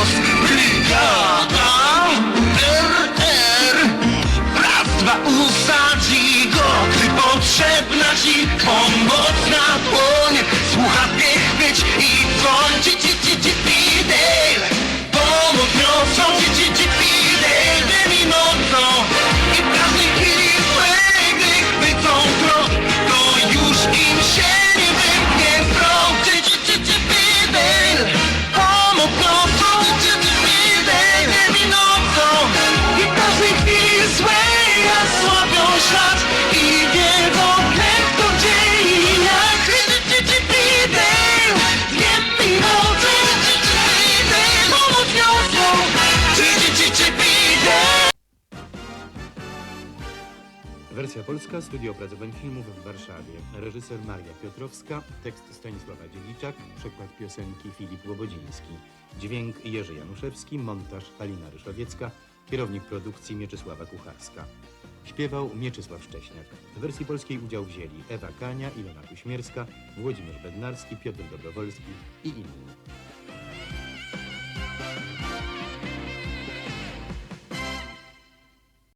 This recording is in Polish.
głos Brygada RR Bratwa usadzi go, gdy potrzebna ci Wersja polska, studio opracowań filmów w Warszawie. Reżyser Maria Piotrowska, tekst Stanisława Dziedziczak, przekład piosenki Filip Łobodziński. Dźwięk Jerzy Januszewski, montaż Halina Ryszowiecka, kierownik produkcji Mieczysława Kucharska. Śpiewał Mieczysław Szcześniak. W wersji polskiej udział wzięli Ewa Kania, Ilona Kuśmierska, Włodzimierz Bednarski, Piotr Dobrowolski i inni.